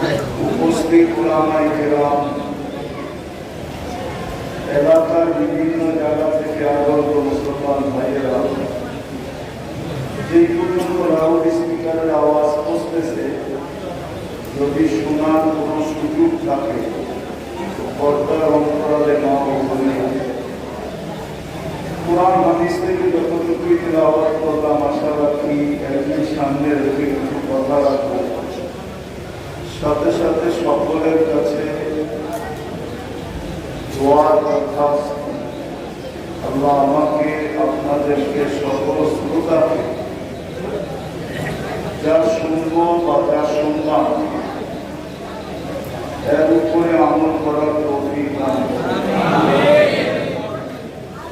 উপস্থিত এলাকার বিভিন্ন জায়গা থেকে আগত মুসলমান ভাইয়েরা যে পর্যন্ত লাউড স্পিকারের আওয়াজ পৌঁছতেছে, যদি শোনার কোনো সুযোগ থাকে পর্দার অন্তরালে মা ও কোরআন, হাদিস থেকে যতটুকুই তেলাওয়াত করলাম, আশা রাখি একদিন সামনে রেখে কিছু কথা রাখব। সাথে সাথে সকলের কাছে দোয়ার আমাকে আপনাদেরকে সকল শ্রোতাকে যা শুনব বা যা শুনলাম এর উপরে আমল করার তৌফিক দান করুন।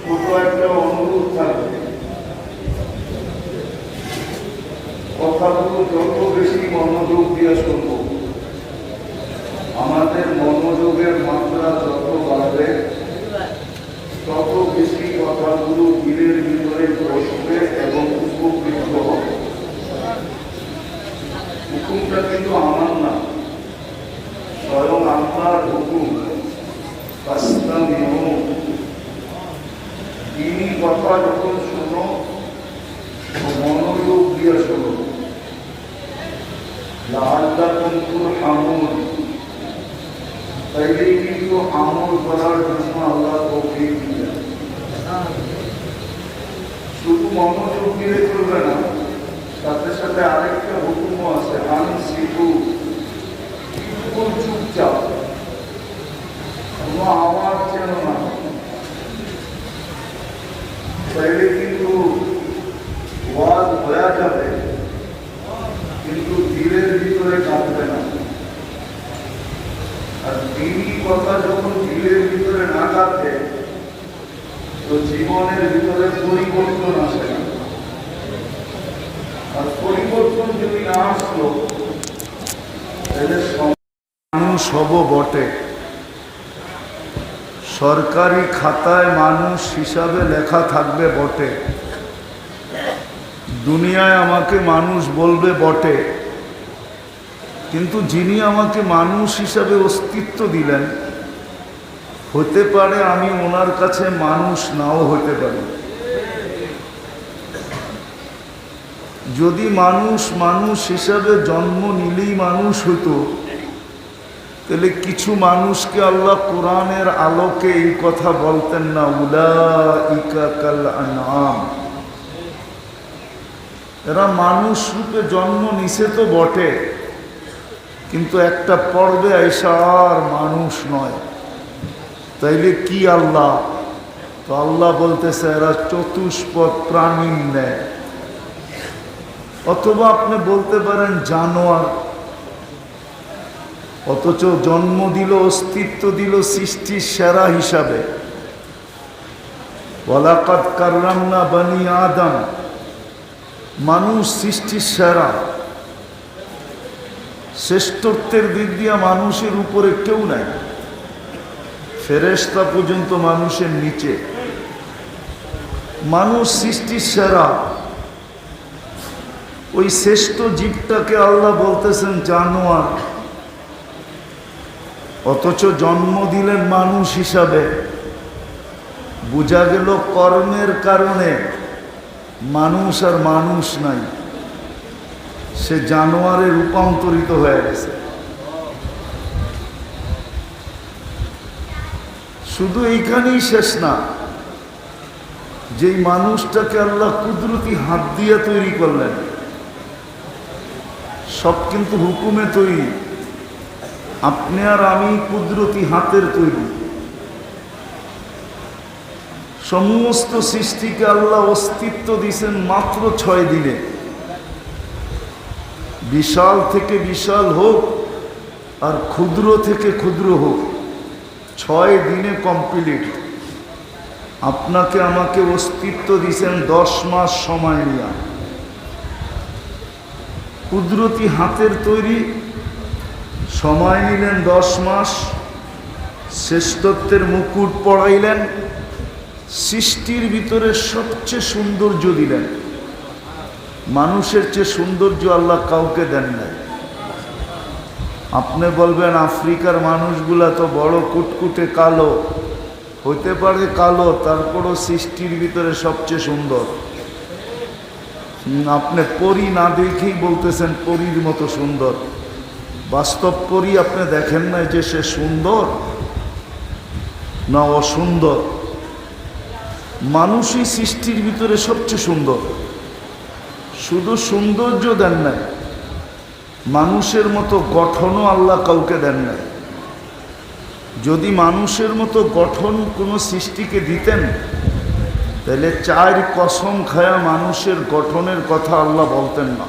ছোট একটা অনুরোধ থাকবে কথাগুলো যত বেশি মনোযোগ দিয়ে শুনব আমাদের মনোযোগের মাত্রা যত বাড়বে তত বেশি কথাগুলো দিলের ভিতরে বসবে এবং উপকৃত হবে হুকুমটা কিন্তু আমার না স্বয়ং আপনার হুকুম বাস্তব তিনি কথা যখন শোনো তো মনোযোগ দিয়ে শোনো লাল্লা কুমকুর আমল তাইলেই কিন্তু আমল করার জন্য আল্লাহ তৌফিক দিলেন শুধু মনোযোগ দিয়ে চলবে না, সাথে সাথে আরেকটা হুকুমও আছে আন বিলকুল চুপচাপ কোনো আওয়াজ যেন না তাইলে কিন্তু ওয়াজ হয়ে যাবে কিন্তু দিলের ভিতরে কাঁদবে না আর দিনই কথা যখন দিলের ভিতরে না কাঁদবে তো জীবনের ভিতরে পরিবর্তন আসে আর পরিবর্তন যদি না আসলো হব বটে। সরকারি খাতায় মানুষ হিসাবে লেখা থাকবে বটে। দুনিয়ায় আমাকে মানুষ বলবে বটে। কিন্তু যিনি আমাকে মানুষ হিসাবে অস্তিত্ব দিলেন হতে পারে আমি ওনার কাছে মানুষ নাও হতে পারি। যদি মানুষ মানুষ হিসাবে জন্ম নিলেই মানুষ হতো, তাহলে কিছু মানুষকে আল্লাহ কোরআনের আলোকে এই কথা বলতেন না উলা ইকা আনাম এরা মানুষ রূপে জন্ম নিছে তো বটে, কিন্তু একটা পর্বে আইসা আর মানুষ নয়। তাইলে কি আল্লাহ? তো আল্লাহ বলতেছে, এরা চতুষ্পদ প্রাণী নেয় অথবা আপনি বলতে পারেন, জানোয়ার। অথচ জন্ম দিল, অস্তিত্ব দিল সৃষ্টির সেরা হিসাবে। ওয়ালাকাত কাররামনা বানি আদম। মানুষ সৃষ্টির সেরা। শ্রেষ্ঠত্বের দিক দিয়া মানুষের উপরে কেউ নাই। ফেরেস্তা পর্যন্ত মানুষের নিচে। মানুষ সৃষ্টির সেরা। ওই শ্রেষ্ঠ জীবটাকে আল্লাহ বলতেছেন জানোয়ার। অথচ জন্ম দিলেন মানুষ হিসাবে। বোঝা গেল কর্মের কারণে মানুষ আর মানুষ নাই। সে জানোয়ারে রূপান্তরিত হয়ে গেছে। শুধু এইখানেই শেষ না। যেই মানুষটাকে আল্লাহ কুদরতি হাত দিয়ে তৈরি করলেন, সব কিন্তু হুকুমে তৈরি। আপনি আর আমি কুদরতি হাতের তৈরি। সমস্ত সৃষ্টিকে আল্লাহ অস্তিত্ব দিছেন মাত্র ছয় দিনে। বিশাল থেকে বিশাল হোক আর ক্ষুদ্র থেকে ক্ষুদ্র হোক। ছয় দিনে কমপ্লিট আপনাকে আমাকে অস্তিত্ব দিছেন দশ মাস সময় নিয়ে। কুদরতি হাতের তৈরি, সময় নিলেন দশ মাস, শ্রেষ্ঠত্বের মুকুট পড়াইলেন সৃষ্টির ভিতরে সবচেয়ে সৌন্দর্য দিলেন। মানুষের চেয়ে সৌন্দর্য আল্লাহ কাউকে দেন নাই। আপনি বলবেন আফ্রিকার মানুষগুলা তো বড় কুটকুটে কালো। হইতে পারে কালো, তারপরও সৃষ্টির ভিতরে সবচেয়ে সুন্দর। আপনি পরি না দেখেই বলতেছেন পরীর মতো সুন্দর। বাস্তব পরি আপনি দেখেন না যে সে সুন্দর না অসুন্দর। মানুষই সৃষ্টির ভিতরে সবচেয়ে সুন্দর। শুধু সৌন্দর্য দেন নাই মানুষের মতো গঠনও আল্লাহ কাউকে দেন নাই। যদি মানুষের মতো গঠন কোনো সৃষ্টিকে দিতেন, তাহলে চার কসম খায়া মানুষের গঠনের কথা আল্লাহ বলতেন না।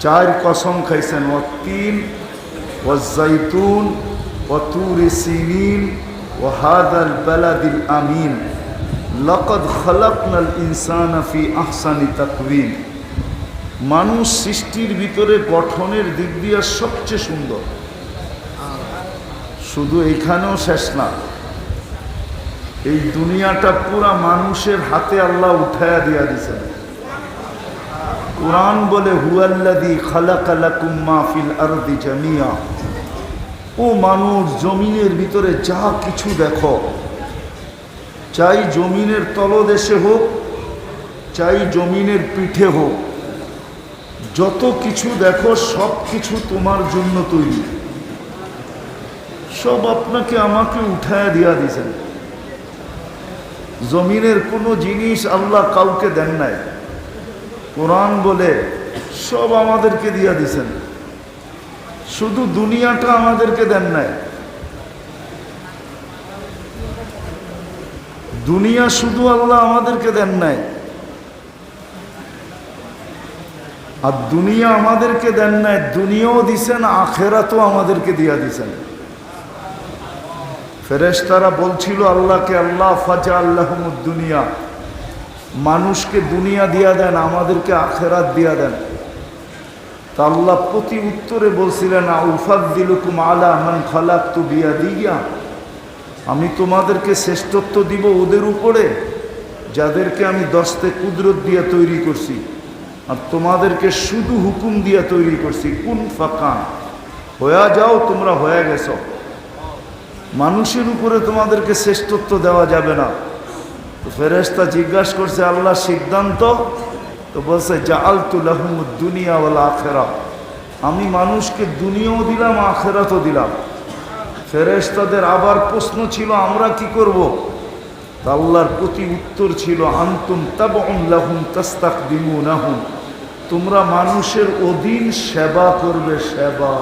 চার কসম খাইছেন ও তিন ও জৈতুন ও তুর সিনিন ও হাদাল বেলাদিল আমিন। লকদ খলকনাল ইনসান ফি আহসানি তাকবিন মানুষ সৃষ্টির ভিতরে গঠনের দিক দিয়ে সবচেয়ে সুন্দর। শুধু এইখানেও শেষ না। এই দুনিয়াটা পুরা মানুষের হাতে আল্লাহ উঠায়া দিয়া দিছেন। কোরআন বলে হুয়াল্লাদি ফিল আরদি জামিয়া। ও মানুষ, জমিনের ভিতরে যা কিছু দেখো, চাই জমিনের তলদেশে হোক, চাই জমিনের পিঠে হোক যত কিছু দেখো, সব কিছু তোমার জন্য তৈরি। সব আপনাকে আমাকে উঠায় দিয়া দিছেন। জমিনের কোনো জিনিস আল্লাহ কাউকে দেন নাই। কোরআন বলে সব আমাদেরকে দিয়া দিছেন। শুধু দুনিয়াটা আমাদেরকে দেন নাই। দুনিয়া শুধু আল্লাহ আমাদেরকে দেন নাই। আর দুনিয়া আমাদেরকে দেন নাই, দুনিয়াও দিছেন আখেরাতও আমাদেরকে দিয়া দিছেন ফেরেশতারা বলছিল, আল্লাহকে আল্লাহ ফাজা আল্লাহমুদ দুনিয়া। মানুষকে দুনিয়া দিয়া দেন, আমাদেরকে আখেরাত দিয়া দেন। তা আল্লাহ প্রতি উত্তরে বলছিলেন উফাদ দিলুকুম আলা মান খালাক তু বিয়া দিয়া আমি তোমাদেরকে শ্রেষ্ঠত্ব দিব ওদের উপরে, যাদেরকে আমি দশতে কুদরত দিয়ে তৈরি করছি। আর তোমাদেরকে শুধু হুকুম দিয়ে তৈরি করছি, কোন ফাঁকান। হয়ে যাও, তোমরা হয়ে গেছ। মানুষের উপরে তোমাদেরকে শ্রেষ্ঠত্ব দেওয়া যাবে না। তো ফেরেস্তা জিজ্ঞাসা করছে আল্লাহ সিদ্ধান্ত? তো বলছে জাল তুলাহম দুনিয়া ওলা আখেরা। আমি মানুষকে দুনিয়াও দিলাম, আখেরাতও দিলাম। ফেরেস্তাদের আবার প্রশ্ন ছিল, আমরা কি করব? আল্লাহর প্রতি উত্তর ছিল, আন্তুম তাবন লাহুম তাস্তাক দিমু নাহুম তোমরা মানুষের অধীন সেবা করবে সেবা।